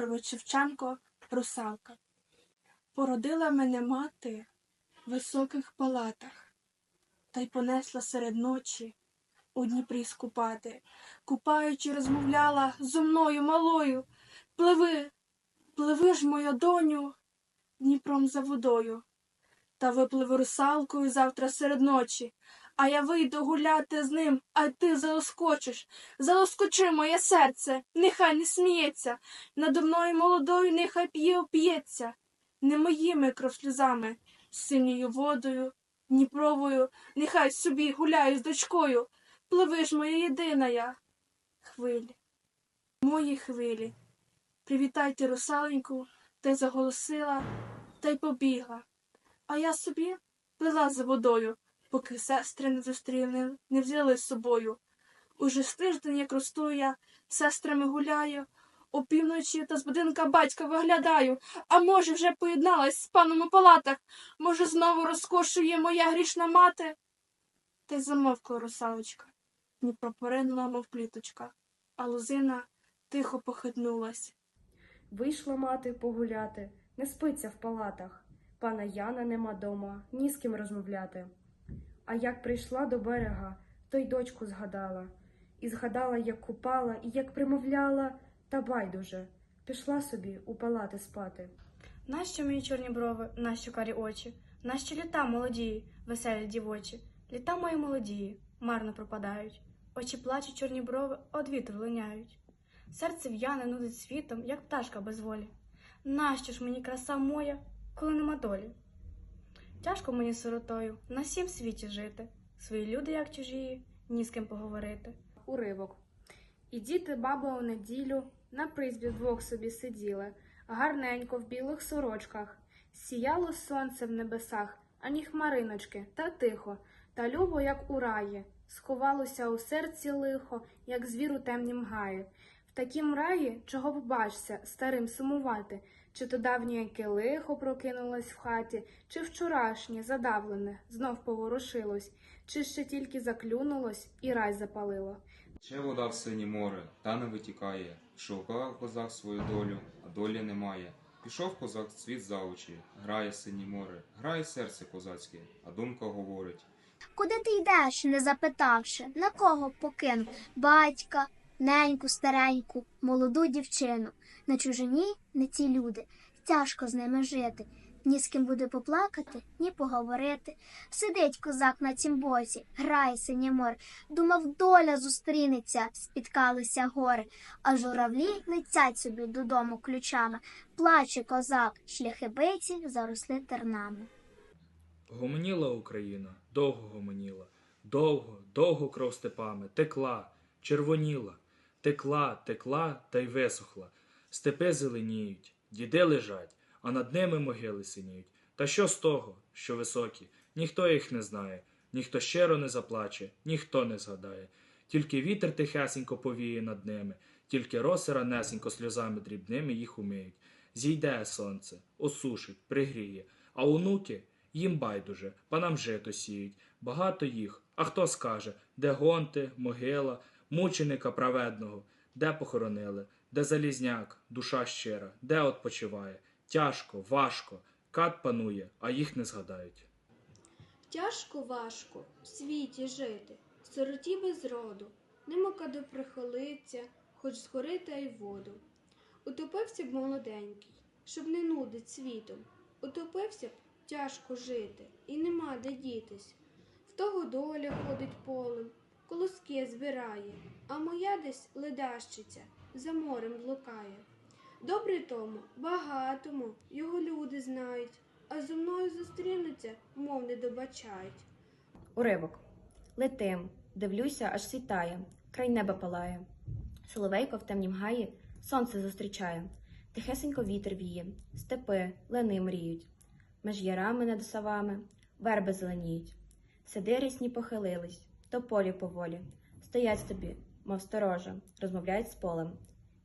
Григорович Шевченко Русалка. Породила мене мати в високих палатах, та й понесла серед ночі у Дніпрі скупати, купаючи, розмовляла зо мною малою. Пливи, пливи ж, моя доню, Дніпром за водою. Та випливи русалкою завтра серед ночі, а я вийду гуляти з ним, а ти залоскочиш. Залоскочи моє серце, нехай не сміється, надо мною молодою нехай п'є оп'ється, не моїми кровсльозами, синьою водою, Дніпровою, нехай собі гуляю з дочкою, пливи ж моя єдина я. Хвилі, мої хвилі, привітайте русаленьку, та й заголосила, та й побігла. А я собі плила за водою, поки сестри не зустріли, не взяли з собою. Уже з тиждень, як росту я, сестрами гуляю, опівночі та з будинка батька виглядаю, а може, вже поєдналась з паном у палатах, може, знову розкошує моя грішна мати. Та й замовкла русалочка, Дніпро поринула, мов пліточка, а лозина тихо похитнулась. Вийшла мати погуляти, не спиться в палатах. Пана Яна нема дома, ні з ким розмовляти. А як прийшла до берега, то й дочку згадала. І згадала, як купала, і як примовляла, та байдуже. Пішла собі у палати спати. Нащо мені чорні брови, нащо карі очі? Нащо літа молодії, веселі дівочі? Літа мої молодії, марно пропадають. Очі плачуть чорні брови, од вітру линяють. Серце в'яне нудить світом, як пташка без волі. Нащо ж мені краса моя, коли нема долі? Тяжко мені сиротою на сім світі жити. Свої люди, як чужії, ні з ким поговорити. Уривок. І діти баба у неділю на призбі вдвох собі сиділи, гарненько в білих сорочках. Сіяло сонце в небесах, ані хмариночки, та тихо, та любо, як у раї. Сховалося у серці лихо, як звір у темнім гаї. В такім раї, чого побачся, старим сумувати, чи то давнє яке лихо прокинулось в хаті, чи вчорашнє, задавлене, знов поворушилось, чи ще тільки заклюнулось і рай запалило. Ще вода в синє море, та не витікає. Шукав козак свою долю, а долі немає. Пішов козак світ за очі, грає синє море, грає серце козацьке, а думка говорить. Куди ти йдеш, не запитавши, на кого покинув батька, неньку, стареньку, молоду дівчину. На чужині не ці люди, тяжко з ними жити. Ні з ким буде поплакати, ні поговорити. Сидить козак на цім боці, грає синє море. Думав, доля зустрінеться, спіткалися гори, а журавлі летять собі додому ключами. Плаче козак, шляхи биті заросли тернами. Гомоніла Україна, довго гомоніла, довго, довго кров степами, текла, червоніла, текла, текла та й висохла. Степи зеленіють, діди лежать, а над ними могили синіють. Та що з того, що високі? Ніхто їх не знає, ніхто щиро не заплаче, ніхто не згадає. Тільки вітер тихесенько повіє над ними, тільки роси ранесенько сльозами дрібними їх умиють. Зійде сонце, осушить, пригріє, а онуки їм байдуже, панам жито сіють, багато їх. А хто скаже, де гонти, могила, мученика праведного, де похоронили, де залізняк, душа щира, де odpoчиває. Тяжко, важко, кат панує, а їх не згадають. Тяжко важко в світі жити, сироті без роду, нема куди прихилиться, хоч згори та й воду. Утопився б молоденький, щоб не нудить світом. Утопився б тяжко жити, і нема де дітись. В того доля ходить полем, колоски збирає, а моя десь ледащиця за морем блукає. Добре тому, багатому, його люди знають, а зо мною зустрінуться, мов не добачають. Уривок. Летим, дивлюся, аж світає, край неба палає. Соловейко в темнім гаї сонце зустрічає. Тихесенько вітер віє, степи, лени мріють. Меж ярами над савами верби зеленіють. Сиди рясні похилились, то полі поволі. Стоять тобі, мов сторожа, розмовляють з полем.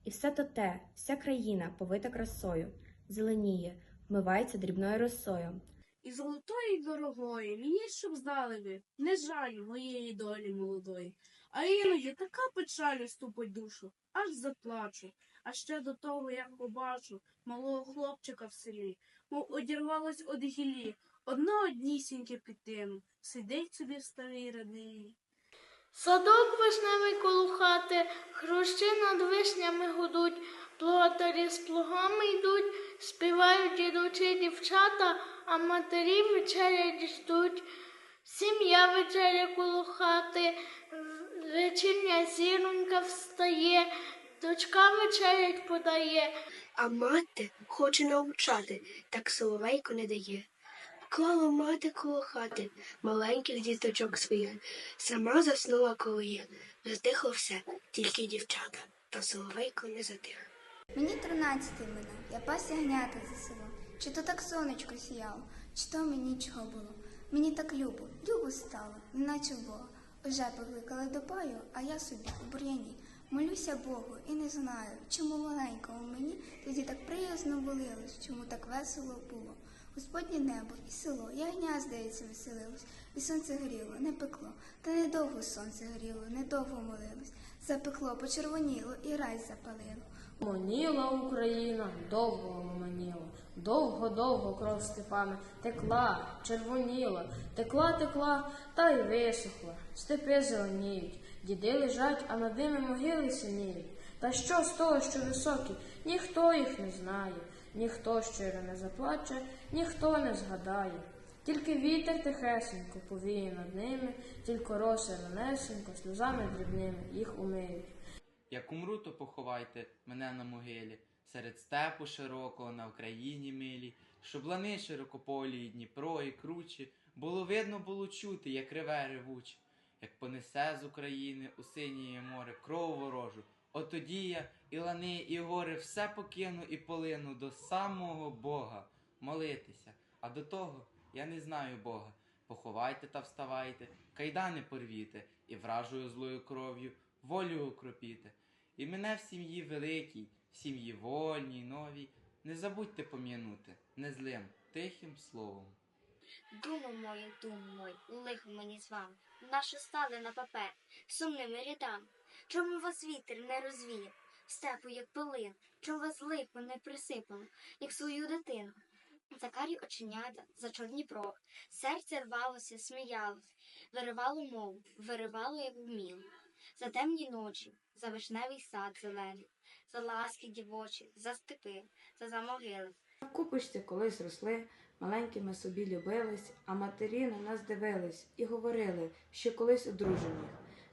І все то те, вся країна повита красою, зеленіє, вмивається дрібною росою. і золотої, і дорогої, мені щоб знали не жаль моєї долі молодої. А іноді така печаль ступить душу, аж заплачу. А ще до того, як побачу малого хлопчика в селі, мов одірвалось од гілі, одно однісіньке під тим, сидить собі в старій родині. Садок вишневий коло хати, хрущі над вишнями гудуть, плугатарі з плугами йдуть, співають ідучі дівчата, а матері вечерять ждуть. Сім'я вечеря коло хати, в- вечірня зіронька встає, дочка вечерять подає. А мати хоче навчати, так соловейко не дає. Коло мати коло хати, маленьких діточок своїх, сама заснула коло їх. Затихло все, тільки дівчата, та соловейко не затих. Мені тринадцятий мене, я пас ягнята за селом. Чи то так сонечко сіяло, чи то мені чого було. Мені так любо, любо стало, неначе Бога. Уже покликали до бою, а я собі у бур'яні. Молюся Богу і не знаю, чому маленькому мені тоді так приязно болілось, чому так весело було. Господнє небо і село, ягня, здається, веселилось, і сонце гріло, не пекло, та недовго сонце гріло, недовго молилось. Запекло, почервоніло і рай запалило. Моніла Україна, довго маніла, довго-довго кров степами текла, червоніла, текла, текла, та й висохла. Степи зеленіють, діди лежать, а над ними могили синіють. Та що з того, що високі, ніхто їх не знає, ніхто щиро не заплаче, ніхто не згадає. Тільки вітер тихесенько повіє над ними, тільки роси ранесенько, сльозами дрібними їх умиють. Як умру, то поховайте мене на могилі, серед степу широкого на Україні милі, щоб лани широкополі, і Дніпро, і кручі, було видно, було чути, як реве ревуче, як понесе з України у синіє море кров ворожу. От тоді я і лани, і гори все покину і полину до самого Бога молитися. А до того я не знаю Бога. Поховайте та вставайте, кайдани порвіте, і вражою злою кров'ю волю окропіте. І мене в сім'ї великій, в сім'ї вольній, новій, не забудьте пом'янути незлим, тихим словом. Дума моя, дума мой, лихо мені з вами, нащо стали на папер, сумними рядами. Чому вас вітер не розвіяв, степу, як пилин, чому вас лихо не присипало, як свою дитину. За карі оченята, за чорні брови, серце рвалося, сміялось, виривало мову, виривало, як вміло. За темні ночі, за вишневий сад зелений, за ласки дівочі, за степи, за замогили. В купочці колись росли, маленькими собі любились, а матері на нас дивились і говорили, що колись одружені.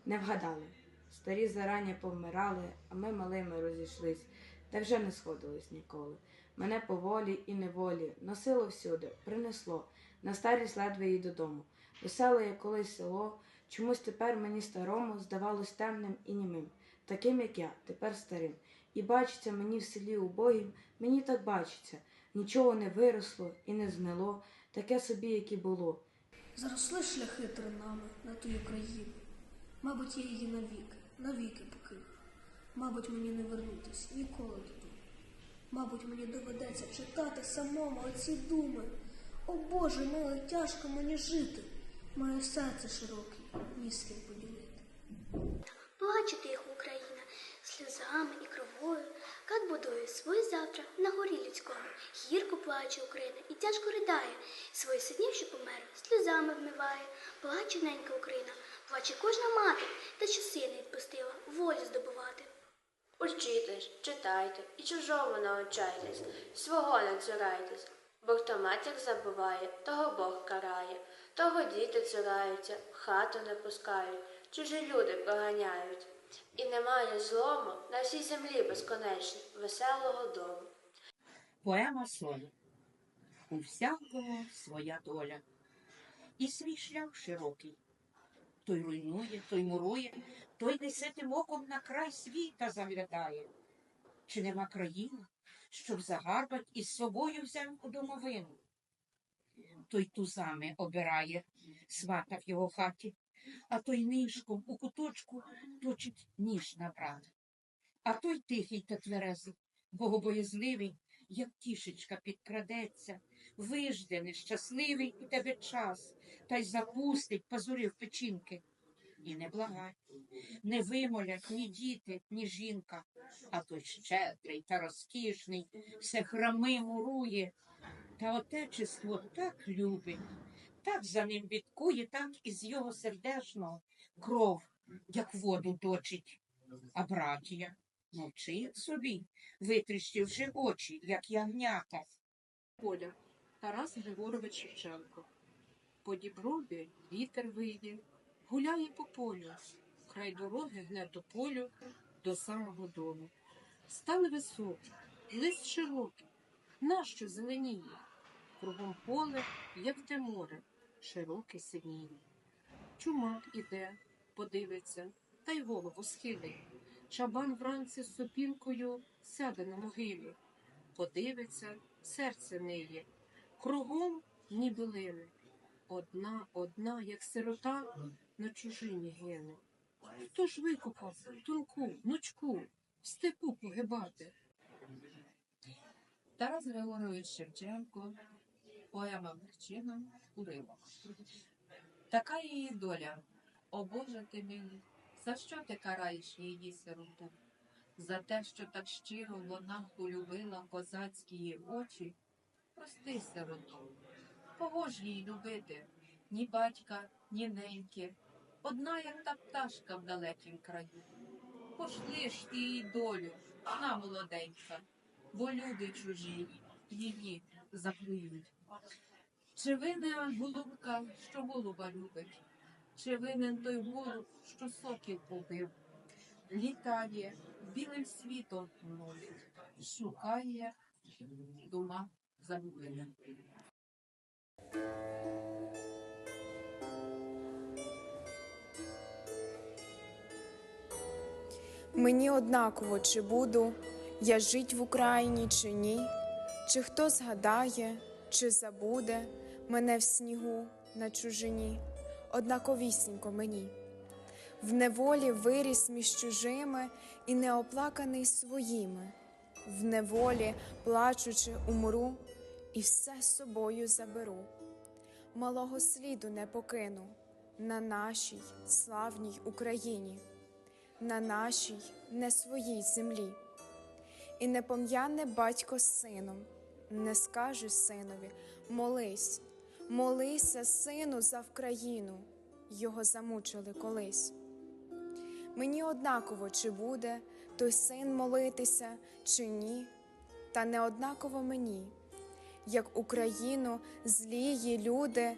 Не вгадали. Старі зарані повмирали, а ми малими розійшлись, та вже не сходились ніколи. Мене поволі і неволі носило всюди, принесло, на старість ледве й додому. Веселе, як колись село, чомусь тепер мені старому здавалось темним і німим, таким, як я, тепер старим. І бачиться мені в селі убогім, мені так бачиться, нічого не виросло і не знило, таке собі, як і було. Заросли шляхи тернами на тую країну. Мабуть, я її навіки, навіки покину. Мабуть, мені не вернутись ніколи додому. Мабуть, мені доведеться читати самому оці думи. О Боже милий, тяжко мені жити. Моє серце широке, ні з ким поділити. Плаче тихо Україна, сльозами і кровою, Кат будує свій завтра на горі людському. Гірко плаче Україна і тяжко ридає, свої синів, що померли, сльозами вмиває. Плаче ненька Україна, плаче кожна мати, та що сина відпустила, волю здобувати. Учітесь, читайте і чужому навчайтесь, свого не цурайтесь, бо хто матір забуває, того Бог карає, того діти цураються, в хату не пускають, чужі люди проганяють. І немає злому на всій землі безконечній, веселого дому. Поема Соня. У всякого своя доля. І свій шлях широкий. Той руйнує, той мурує, той десятим оком на край світа заглядає. Чи нема країни, щоб загарбать із собою взяв у домовину? Той тузами обирає свата в його хаті, а той нишком у куточку точить ніж на брата. А той тихий та тверезий, богобоязливий, як тішечка підкрадеться, вижде нещасливий у тебе час, та й запустить пазурів печінки. І не благай, не вимолять ні діти, ні жінка, а той щедрий та розкішний, все храми мурує, та отечество так любить, так за ним бідкує, так із його сердешного кров, як воду точить. А братія мовчить собі, витріщивши очі, як ягнята. Поля Тарас Григорович Шевченко. По діброві вітер вийде, гуляє по полю, край дороги гне до полю до самого дому. Стали високі, лист широкий, нащо зеленіє? Кругом поле, як те море, широке синіє. Чумак іде, подивиться, та й голову схилить. Чабан вранці з сопілкою сяде на могилі, подивиться, серце ниє, кругом ніби лине. Одна, одна, як сирота, на чужині гине. Хто ж викопав тонку, внучку, в степу погибати? Тарас Григорович Шевченко, поема Причина, уривок. Така її доля, о Боже ти милий, за що ти караєш її сироту? За те, що так щиро вона полюбила козацькі її очі? Прости сироту, кого ж їй любити? Ні батька, ні неньки, одна, як та пташка в далекім краю. Пошли ж ти її долю, на молоденька, бо люди чужі її заклюють. Чи винна голубка, що голуба любить? Чи винен той голуб, що сокіл побив? Літає, білим світом носить, шукає дома загублене. Мені однаково, чи буду я жить в Україні, чи ні, чи хто згадає, чи забуде мене в снігу на чужині, однаковісінько мені. В неволі виріс між чужими і неоплаканий своїми, в неволі, плачучи, умру, і все з собою заберу. Малого сліду не покину на нашій славній Україні на нашій не своїй землі. І не пом'яне батько з сином, не скаже синові молись, молися, сину, за Вкраїну, його замучили колись. Мені однаково, чи буде той син молитися, чи ні, та не однаково мені, як Україну злії люди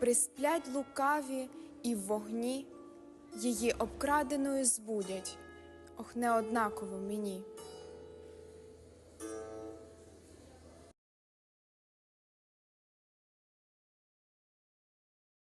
присплять лукаві і в вогні її обкраденою збудять, ох, неоднаково мені.